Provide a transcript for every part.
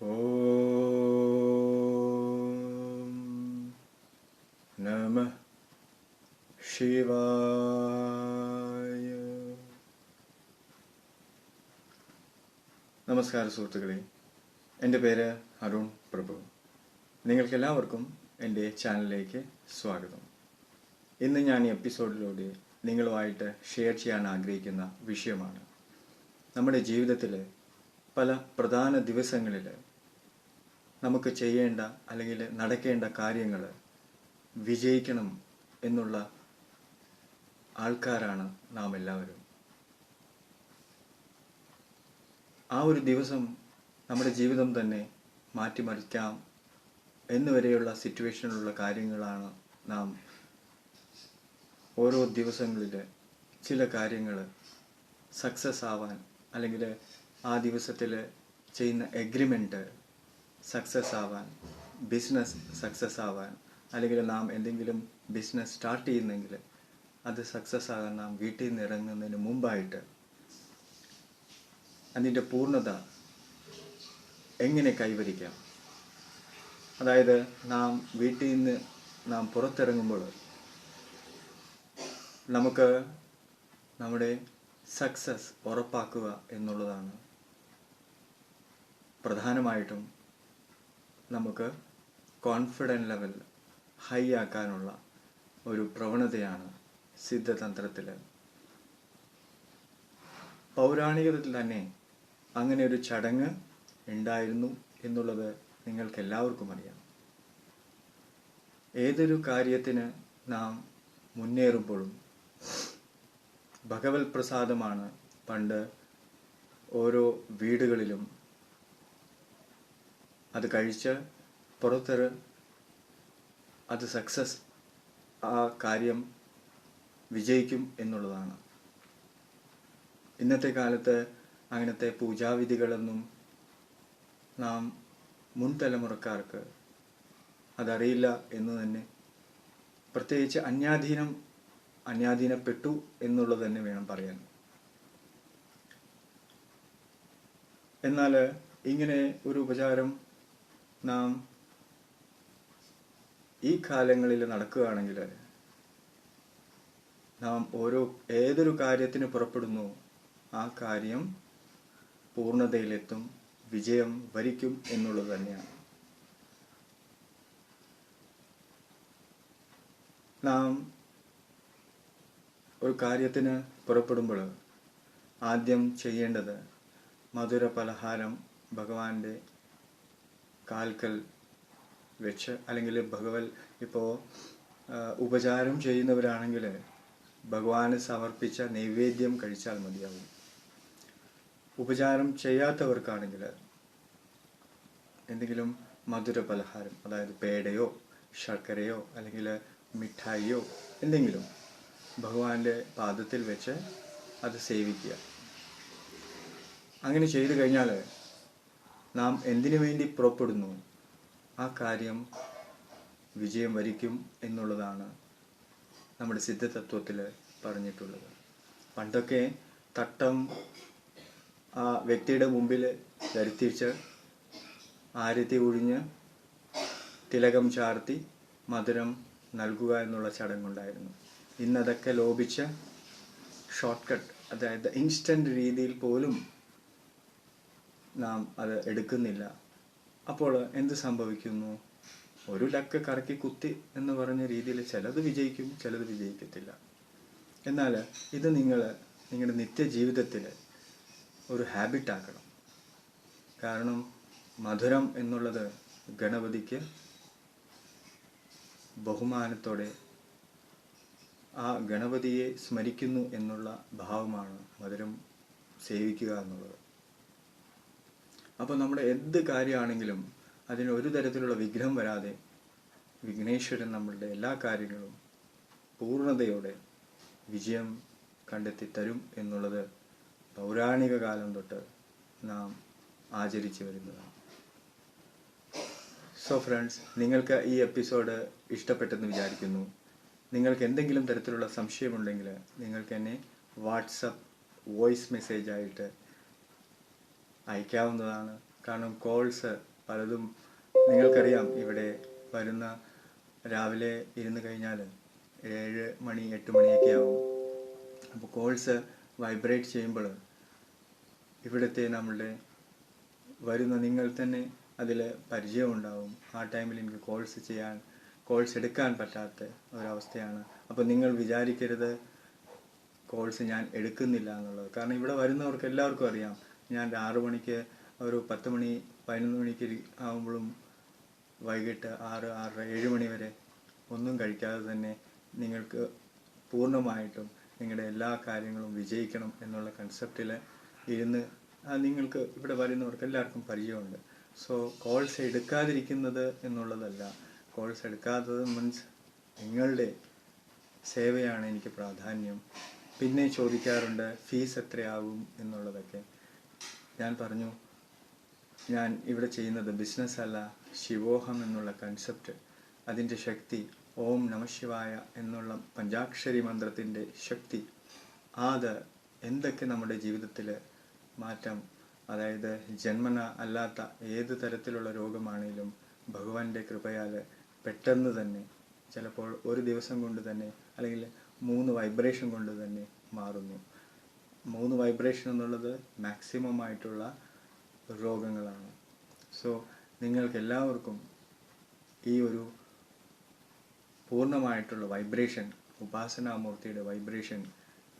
Om Namah ശിവായ നമസ്കാര സുഹൃത്തുക്കളെ. എന്റെ പേര് അരുൺ പ്രഭു. നിങ്ങൾക്കെല്ലാവർക്കും എന്റെ ചാനലിലേക്ക് സ്വാഗതം. ഇന്ന് ഞാൻ ഈ എപ്പിസോഡിലൂടെ നിങ്ങളുമായിട്ട് ഷെയർ ചെയ്യാൻ ആഗ്രഹിക്കുന്ന വിഷയമാണ്. നമ്മുടെ ജീവിതത്തിലെ പല പ്രധാന ദിവസങ്ങളിൽ നമുക്ക് ചെയ്യേണ്ട അല്ലെങ്കിൽ നടക്കേണ്ട കാര്യങ്ങൾ വിജയിക്കണം എന്നുള്ള ആൾക്കാരാണ് നാം എല്ലാവരും. ആ ഒരു ദിവസം നമ്മുടെ ജീവിതം തന്നെ മാറ്റിമറിക്കാം എന്നുവരെയുള്ള സിറ്റുവേഷനിലുള്ള കാര്യങ്ങളാണ് നാം ഓരോ ദിവസങ്ങളിൽ ചില കാര്യങ്ങൾ സക്സസ് ആവാൻ അല്ലെങ്കിൽ ആ ദിവസത്തിൽ ചെയ്യുന്ന എഗ്രിമെന്റ് സക്സസ് ആവാൻ ബിസിനസ് സക്സസ് ആവാൻ അല്ലെങ്കിൽ നാം എന്തെങ്കിലും ബിസിനസ് സ്റ്റാർട്ട് ചെയ്യുന്നെങ്കിൽ അത് സക്സസ് ആകാൻ നാം വീട്ടിൽ നിന്ന് ഇറങ്ങുന്നതിന് മുമ്പായിട്ട് അതിന്റെ പൂർണത എങ്ങനെ കൈവരിക്കാം? അതായത് നാം വീട്ടിൽ നിന്ന് നാം പുറത്തിറങ്ങുമ്പോൾ നമുക്ക് നമ്മുടെ സക്സസ് ഉറപ്പാക്കുക എന്നുള്ളതാണ് പ്രധാനമായിട്ടും നമുക്ക് കോൺഫിഡന്റ് ലെവൽ ഹൈ ആക്കാനുള്ള ഒരു പ്രവണതയാണ് സിദ്ധതന്ത്രത്തിൽ പൗരാണികത്തിൽ തന്നെ അങ്ങനെ ഒരു ചടങ്ങ് ഉണ്ടായിരുന്നു എന്നുള്ളത് നിങ്ങൾക്ക് എല്ലാവർക്കും അറിയാം. ഏതൊരു കാര്യത്തിന് നാം മുന്നേറുമ്പോഴും ഭഗവത് പ്രസാദമാണ് പണ്ട് ഓരോ വീടുകളിലും അത് കഴിച്ച് പുറത്തൊരു അത് സക്സസ് ആ കാര്യം വിജയിക്കും എന്നുള്ളതാണ്. ഇന്നത്തെ കാലത്ത് അങ്ങനത്തെ പൂജാവിധികളൊന്നും നാം മുൻ തലമുറക്കാർക്ക് അതറിയില്ല എന്ന് തന്നെ. പ്രത്യേകിച്ച് അന്യാധീനം അന്യാധീനപ്പെട്ടു എന്നുള്ളത് തന്നെ വേണം പറയാൻ. എന്നാൽ ഇങ്ങനെ ഒരു ഉപചാരം നാം ഈ കാലങ്ങളിൽ നടക്കുകയാണെങ്കിൽ നാം ഓരോ ഏതൊരു കാര്യത്തിന് പുറപ്പെടുന്നു ആ കാര്യം പൂർണതയിലെത്തും വിജയം വരിക്കും എന്നുള്ളത് തന്നെയാണ്. നാം ഒരു കാര്യത്തിന് പുറപ്പെടുമ്പോൾ ആദ്യം ചെയ്യേണ്ടത് മധുര പലഹാരം ഭഗവാന്റെ കാൽക്കൽ വെച്ച് അല്ലെങ്കിൽ ഭഗവൽ ഇപ്പോൾ ഉപചാരം ചെയ്യുന്നവരാണെങ്കിൽ ഭഗവാന് സമർപ്പിച്ച നൈവേദ്യം കഴിച്ചാൽ മതിയാവും. ഉപചാരം ചെയ്യാത്തവർക്കാണെങ്കിൽ എന്തെങ്കിലും മധുര പലഹാരം അതായത് പേടയോ ശർക്കരയോ അല്ലെങ്കിൽ മിഠായിയോ എന്തെങ്കിലും ഭഗവാന്റെ പാദത്തിൽ വെച്ച് അത് സേവിക്കുക. അങ്ങനെ ചെയ്തു കഴിഞ്ഞാൽ നാം എന്തിനു വേണ്ടി പുറപ്പെടുന്നു? ആ കാര്യം വിജയം വരിക്കും എന്നുള്ളതാണ് നമ്മുടെ സിദ്ധതത്വത്തിൽ പറഞ്ഞിട്ടുള്ളത്. പണ്ടൊക്കെ തട്ടം ആ വ്യക്തിയുടെ മുമ്പിൽ ധരിത്തിച്ച് ആരത്തി ഒഴിഞ്ഞ് തിലകം ചാർത്തി മധുരം നൽകുക എന്നുള്ള ചടങ്ങുണ്ടായിരുന്നു. ഇന്നതൊക്കെ ലോപിച്ച ഷോർട്ട് കട്ട് അതായത് ഇൻസ്റ്റന്റ് രീതിയിൽ പോലും നാം അത് എടുക്കുന്നില്ല. അപ്പോൾ എന്ത് സംഭവിക്കുന്നു? ഒരു ലക്ക് കറക്കി കുത്തി എന്ന് പറഞ്ഞ രീതിയിൽ ചിലത് വിജയിക്കും ചിലത് വിജയിക്കത്തില്ല. എന്നാൽ ഇത് നിങ്ങൾ നിങ്ങളുടെ നിത്യജീവിതത്തിൽ ഒരു ഹാബിറ്റ് ആക്കണം. കാരണം മധുരം എന്നുള്ളത് ഗണപതിക്ക് ബഹുമാനത്തോടെ ആ ഗണപതിയെ സ്മരിക്കുന്നു എന്നുള്ള ഭാവമാണ് മധുരം സേവിക്കുക എന്നുള്ളത്. അപ്പോൾ നമ്മുടെ എന്ത് കാര്യമാണെങ്കിലും അതിന് ഒരു തരത്തിലുള്ള വിഘ്നം വരാതെ വിഘ്നേശ്വരൻ നമ്മളുടെ എല്ലാ കാര്യങ്ങളും പൂർണതയോടെ വിജയം കണ്ടെത്തി തരും എന്നുള്ളത് പൗരാണിക കാലം തൊട്ട് നാം ആചരിച്ചു വരുന്നതാണ്. സോ ഫ്രണ്ട്സ് നിങ്ങൾക്ക് ഈ എപ്പിസോഡ് ഇഷ്ടപ്പെട്ടെന്ന് വിചാരിക്കുന്നു. നിങ്ങൾക്ക് എന്തെങ്കിലും തരത്തിലുള്ള സംശയമുണ്ടെങ്കിൽ നിങ്ങൾക്ക് എന്നെ വാട്സപ്പ് വോയിസ് മെസ്സേജ് ആയിട്ട് അയക്കാവുന്നതാണ്. കാരണം കോൾസ് പലതും നിങ്ങൾക്കറിയാം ഇവിടെ വരുന്ന രാവിലെ ഇരുന്ന് കഴിഞ്ഞാൽ ഏഴ് മണി എട്ട് മണിയൊക്കെ ആവും. അപ്പോൾ കോൾസ് വൈബ്രേറ്റ് ചെയ്യുമ്പോൾ ഇവിടുത്തെ നമ്മളുടെ വരുന്ന നിങ്ങൾ തന്നെ അതിൽ പരിചയം ഉണ്ടാവും ആ ടൈമിൽ എനിക്ക് കോൾസ് ചെയ്യാൻ കോൾസ് എടുക്കാൻ പറ്റാത്ത ഒരവസ്ഥയാണ്. അപ്പോൾ നിങ്ങൾ വിചാരിക്കരുത് കോൾസ് ഞാൻ എടുക്കുന്നില്ല എന്നുള്ളത്. കാരണം ഇവിടെ വരുന്നവർക്ക് എല്ലാവർക്കും അറിയാം. ഞാൻ ആറു മണിക്ക് ഒരു പത്ത് മണി പതിനൊന്ന് മണിക്ക് ആകുമ്പോഴും വൈകിട്ട് ആറ് ആറര ഏഴ് മണി വരെ ഒന്നും കഴിക്കാതെ തന്നെ നിങ്ങൾക്ക് പൂർണമായിട്ടും നിങ്ങളുടെ എല്ലാ കാര്യങ്ങളും വിജയിക്കണം എന്നുള്ള കൺസെപ്റ്റിൽ ഇരുന്ന് നിങ്ങൾക്ക് ഇവിടെ വരുന്നവർക്ക് എല്ലാവർക്കും പരിചയമുണ്ട്. സോ കോൾസ് എടുക്കാതിരിക്കുന്നത് എന്നുള്ളതല്ല. കോൾസ് എടുക്കാത്തത് മീൻസ് നിങ്ങളുടെ സേവയാണ് എനിക്ക് പ്രാധാന്യം. പിന്നെ ചോദിക്കാറുണ്ട് ഫീസ് എത്രയാകും? എന്നുള്ളതൊക്കെ. ഞാൻ പറഞ്ഞു ഞാൻ ഇവിടെ ചെയ്യുന്നത് ബിസിനസ് അല്ല ശിവോഹം എന്നുള്ള കൺസെപ്റ്റ് അതിന്റെ ശക്തി ഓം നമശിവായ എന്നുള്ള പഞ്ചാക്ഷരി മന്ത്രത്തിന്റെ ശക്തി. അത് എന്തൊക്കെ നമ്മുടെ ജീവിതത്തിൽ മാറ്റം അതായത് ജന്മന അല്ലാത്ത ഏത് തരത്തിലുള്ള രോഗമാണെങ്കിലും ഭഗവാന്റെ കൃപയാൽ പെട്ടെന്ന് തന്നെ ചിലപ്പോൾ ഒരു ദിവസം കൊണ്ട് തന്നെ അല്ലെങ്കിൽ മൂന്ന് വൈബ്രേഷൻ കൊണ്ട് തന്നെ മാറുന്നു. മൂന്ന് വൈബ്രേഷൻ എന്നുള്ളത് മാക്സിമം ആയിട്ടുള്ള രോഗങ്ങളാണ്. സോ നിങ്ങൾക്ക് എല്ലാവർക്കും ഈ ഒരു പൂർണമായിട്ടുള്ള വൈബ്രേഷൻ ഉപാസനാമൂർത്തിയുടെ വൈബ്രേഷൻ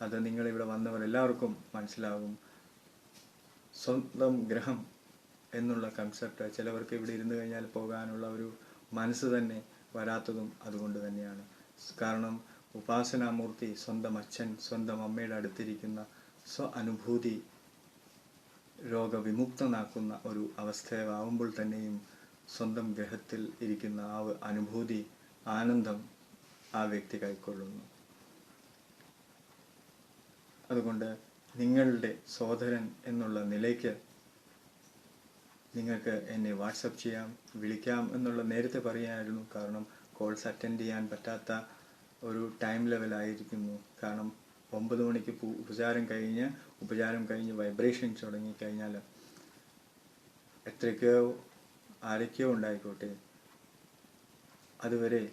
അത് നിങ്ങളിവിടെ വന്നവർ എല്ലാവർക്കും മനസ്സിലാകും സ്വന്തം ഗ്രഹം എന്നുള്ള കൺസെപ്റ്റ് ചിലവർക്ക് ഇവിടെ ഇരുന്ന് കഴിഞ്ഞാൽ പോകാനുള്ള ഒരു മനസ്സ് തന്നെ വരാത്തതും അതുകൊണ്ട് തന്നെയാണ്. കാരണം ഉപാസനാമൂർത്തി സ്വന്തം അച്ഛൻ സ്വന്തം അമ്മയുടെ അടുത്തിരിക്കുന്ന സ്വ അനുഭൂതി രോഗവിമുക്തനാക്കുന്ന ഒരു അവസ്ഥയാവുമ്പോൾ തന്നെയും സ്വന്തം ഗ്രഹത്തിൽ ഇരിക്കുന്ന ആ അനുഭൂതി ആനന്ദം ആ വ്യക്തി കൈക്കൊള്ളുന്നു. അതുകൊണ്ട് നിങ്ങളുടെ സഹോദരൻ എന്നുള്ള നിലയ്ക്ക് നിങ്ങൾക്ക് എന്നെ വാട്സപ്പ് ചെയ്യാം വിളിക്കാം എന്നുള്ള നേരത്തെ പറയായിരുന്നു. കാരണം കോൾസ് അറ്റൻഡ് ചെയ്യാൻ പറ്റാത്ത ഒരു ടൈം ലെവലായിരിക്കുന്നു. കാരണം ഒമ്പത് മണിക്ക് ഉപചാരം കഴിഞ്ഞ് ഉപചാരം കഴിഞ്ഞ് വൈബ്രേഷൻ തുടങ്ങിക്കഴിഞ്ഞാൽ എത്രയ്ക്കോ ആരൊക്കെയോ ഉണ്ടായിക്കോട്ടെ. അതുവരെ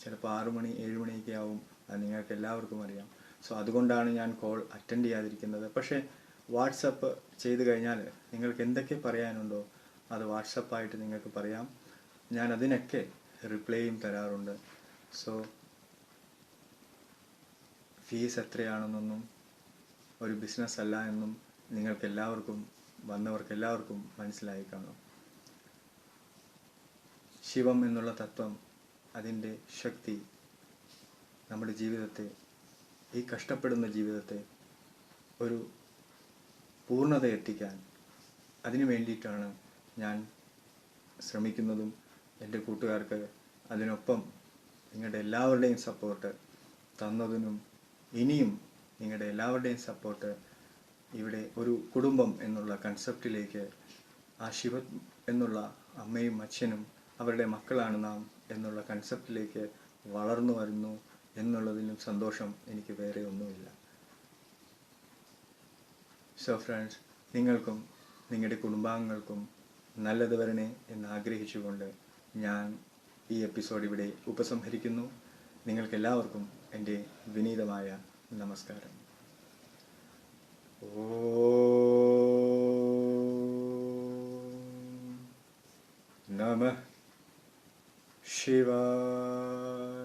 ചിലപ്പോൾ ആറു മണി ഏഴ് മണിയൊക്കെ ആവും അത് നിങ്ങൾക്ക് എല്ലാവർക്കും അറിയാം. സോ അതുകൊണ്ടാണ് ഞാൻ കോൾ അറ്റൻഡ് ചെയ്യാതിരിക്കുന്നത്. പക്ഷേ വാട്സപ്പ് ചെയ്തു കഴിഞ്ഞാൽ നിങ്ങൾക്ക് എന്തൊക്കെ പറയാനുണ്ടോ അത് വാട്സപ്പായിട്ട് നിങ്ങൾക്ക് പറയാം. ഞാൻ അതിനൊക്കെ റിപ്ലൈയും തരാറുണ്ട്. സോ ഫീസ് എത്രയാണെന്നൊന്നും ഒരു ബിസിനസ് അല്ല എന്നും നിങ്ങൾക്കെല്ലാവർക്കും വന്നവർക്കെല്ലാവർക്കും മനസ്സിലായി കാണും ശിവം എന്നുള്ള തത്വം അതിന്റെ ശക്തി നമ്മുടെ ജീവിതത്തെ ഈ കഷ്ടപ്പെടുന്ന ജീവിതത്തെ ഒരു പൂർണത എത്തിക്കാൻ അതിനു വേണ്ടിയിട്ടാണ് ഞാൻ ശ്രമിക്കുന്നതും എന്റെ കൂട്ടുകാർക്ക് അതിനൊപ്പം നിങ്ങളുടെ എല്ലാവരുടെയും സപ്പോർട്ട് തന്നതിനും ഇനിയും നിങ്ങളുടെ എല്ലാവരുടെയും സപ്പോർട്ട് ഇവിടെ ഒരു കുടുംബം എന്നുള്ള കൺസെപ്റ്റിലേക്ക് ആ ശിവ എന്നുള്ള അമ്മയും അച്ഛനും അവരുടെ മക്കളാണ് നാം എന്നുള്ള കൺസെപ്റ്റിലേക്ക് വളർന്നു വരുന്നു എന്നുള്ളതിലും സന്തോഷം എനിക്ക് വേറെ ഒന്നുമില്ല. സോ ഫ്രണ്ട്സ് നിങ്ങൾക്കും നിങ്ങളുടെ കുടുംബാംഗങ്ങൾക്കും നല്ലത് വരണേ എന്ന് ആഗ്രഹിച്ചുകൊണ്ട് ഞാൻ ഈ എപ്പിസോഡ് ഇവിടെ ഉപസംഹരിക്കുന്നു. നിങ്ങൾക്കെല്ലാവർക്കും എന്റെ വിനീതമായ നമസ്കാരം. ഓ നമഃ ശിവായ